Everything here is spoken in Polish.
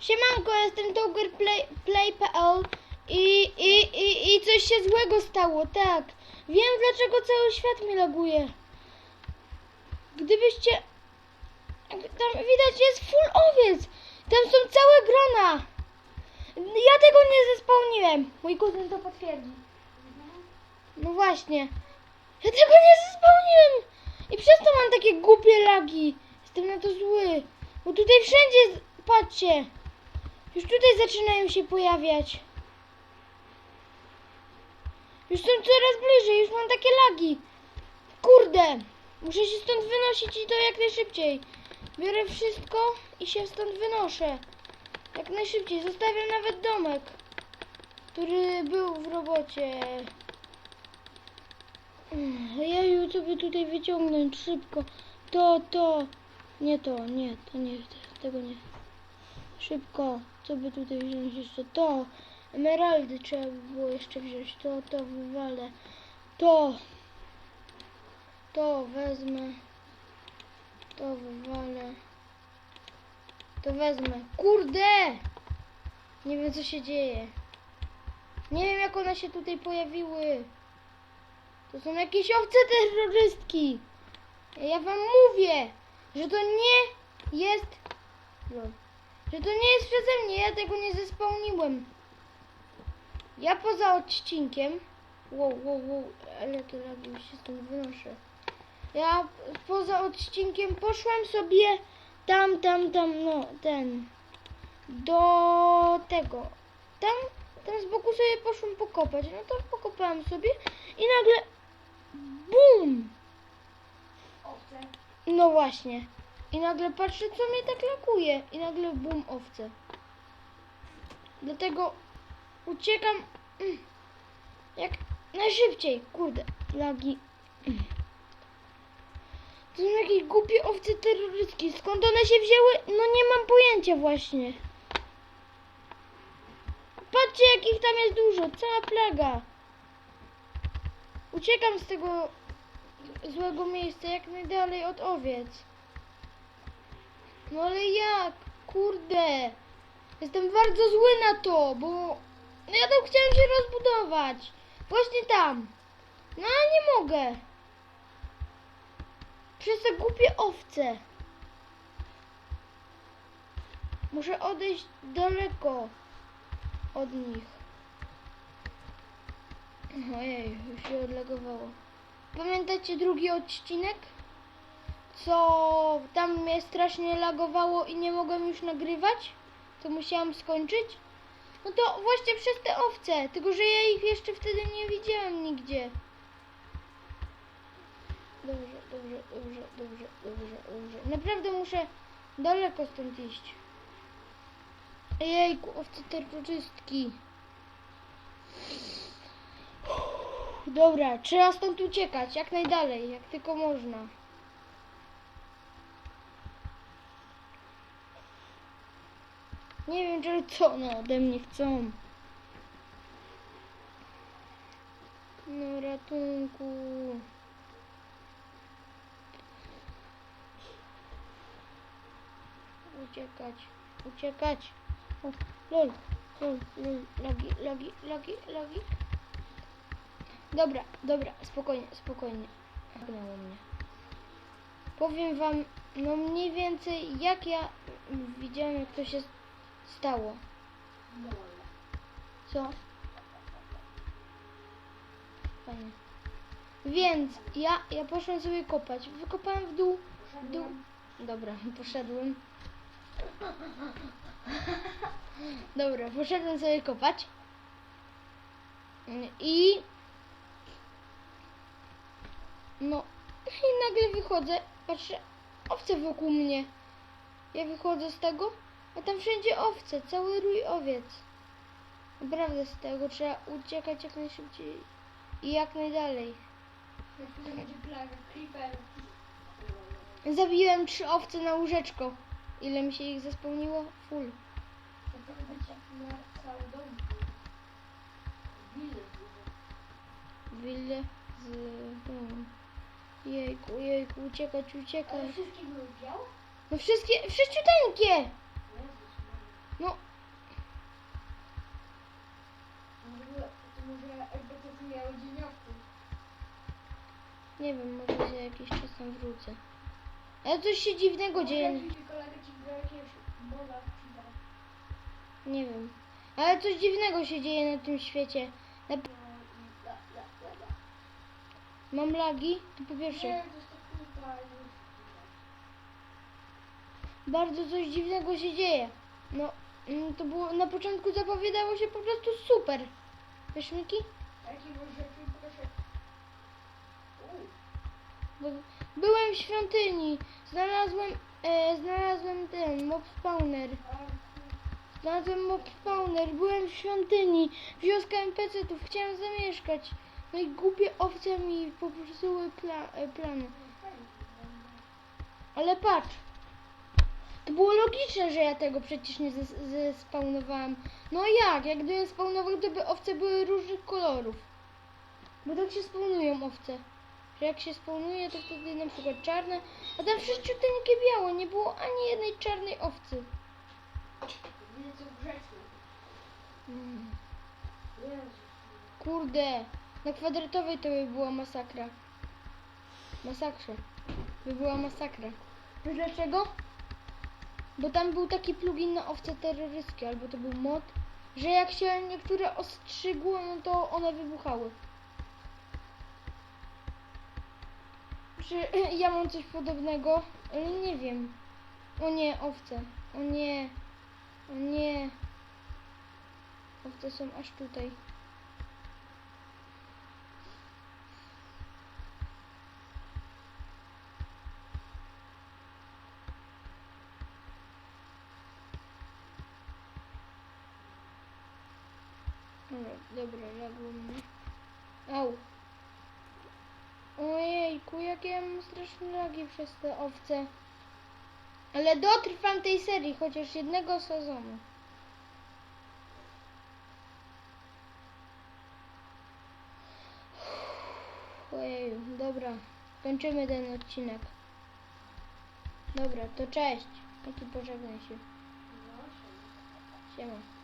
Siemanko, jestem TogerPlay.pl i, i, i, i coś się złego stało, tak. Wiem dlaczego cały świat mi laguje. Gdybyście... Tam widać jest full owiec. Tam są całe grona. Ja tego nie zespełniłem. Mój kuzyn to potwierdzi. No właśnie. Ja tego nie zespełniłem. I przez to mam takie głupie lagi. Jestem na to zły. Bo tutaj wszędzie, patrzcie. Już tutaj zaczynają się pojawiać. Już są coraz bliżej, już mam takie lagi. Kurde. Muszę się stąd wynosić i to jak najszybciej. Biorę wszystko i się stąd wynoszę. Jak najszybciej. Zostawiam nawet domek, który był w robocie. Co by tutaj wyciągnąć szybko? To, to. Nie to, nie, to nie, tego nie. Szybko, co by tutaj wziąć jeszcze? To. Emeraldy trzeba by było jeszcze wziąć. To, to wywalę. To. To wezmę. To wywalę. To wezmę. Kurde! Nie wiem co się dzieje. Nie wiem jak one się tutaj pojawiły. To są jakieś owce terrorystki. Ja wam mówię, że to nie jest. Że to nie jest przeze mnie, ja tego nie zespełniłem. Ja poza odcinkiem. Wow, wow, wow, ale to lagi się stąd wynoszę. Ja poza odcinkiem poszłam sobie tam, tam, tam, no, ten. Do tego. Tam, tam z boku sobie poszłam pokopać. No to pokopałam sobie i nagle. BUM! No właśnie. I nagle patrzę, co mnie tak lakuje. I nagle bum owce. Dlatego uciekam mm, jak najszybciej. Kurde, lagi. To są jakieś głupie owce terrorystki. Skąd one się wzięły? No nie mam pojęcia właśnie. Patrzcie, jakich tam jest dużo. Cała plaga. Uciekam z tego złego miejsca jak najdalej od owiec. No ale jak? Kurde. Jestem bardzo zły na to, bo no ja tam chciałem się rozbudować. Właśnie tam. No ale nie mogę. Przez te głupie owce. Muszę odejść daleko od nich. Ojej, już się odlegowało. Pamiętacie drugi odcinek? Co tam mnie strasznie lagowało i nie mogłem już nagrywać? To musiałam skończyć? No to właśnie przez te owce, tylko że ja ich jeszcze wtedy nie widziałem nigdzie. Dobrze, dobrze, dobrze, dobrze, dobrze, dobrze. Naprawdę muszę daleko stąd iść. Jejku, owce terrorystki. Dobra, trzeba stąd uciekać, jak najdalej, jak tylko można. Nie wiem, czy co one ode mnie chcą. No ratunku. Uciekać, uciekać. O, lol, lol, lol, lagi, lagi, lagi, lagi. Dobra, dobra, spokojnie, spokojnie. Ognęło mnie. Powiem wam, no mniej więcej jak ja widziałem, jak to się stało. Co? Fajnie. Więc ja, ja poszłem sobie kopać. Wykopałem w dół, w dół. Dobra, poszedłem. Dobra, poszedłem sobie kopać. I no i nagle wychodzę, patrzę, owce wokół mnie. Ja wychodzę z tego, a tam wszędzie owce, cały rój owiec. Naprawdę z tego trzeba uciekać jak najszybciej i jak najdalej. Zabiłem trzy owce na łóżeczko. Ile mi się ich zespełniło? Full. Wille z... Hmm. Jejku, jejku, uciekać, uciekać. Ale wszystkie były białe? No wszystkie, wszyściuteńkie! No, może jakby to tu miało dzieniowców. nie wiem, może za jakiś czas tam wrócę. Ale coś się dziwnego dzieje. Może kolega ci jakiegoś. Nie wiem. Ale coś dziwnego się dzieje na tym świecie. Na... No i la, la, la, la. Mam lagi? To po pierwsze. Nie, to jest to kupa już. Bardzo coś dziwnego się dzieje. Mm, to było, na początku zapowiadało się po prostu super. Wiesz, Miki? Byłem w świątyni. Znalazłem, e, znalazłem ten mob spawner. Znalazłem mob spawner. Byłem w świątyni. Wioska NPC-ów. Chciałem zamieszkać. No i głupie owce mi popsuły pla, e, plany. Ale patrz. To było logiczne, że ja tego przecież nie zes- zespawnowałem. No jak? Jak gdybym spawnował, to by owce były różnych kolorów. Bo tak się spawnują owce. Że jak się spawnuje, to wtedy na przykład czarne, a tam wszyściuteńkie białe. Nie było ani jednej czarnej owcy. Mm. Kurde. Na kwadratowej to by była masakra. Masakra. By była masakra. Dlaczego? Bo tam był taki plugin na owce terrorystki, albo to był mod, że jak się niektóre ostrzygło, no to one wybuchały. Czy ja mam coś podobnego? Ale nie wiem. O nie, owce. O nie. O nie. Owce są aż tutaj. Dobra, lagło mnie. Au. Ojejku, jakie ja mam straszne lagi przez te owce. Ale dotrwam tej serii, chociaż jednego sezonu. Ojeju, dobra. Kończymy ten odcinek. Dobra, to cześć. Taki pożegnaj się. Siema.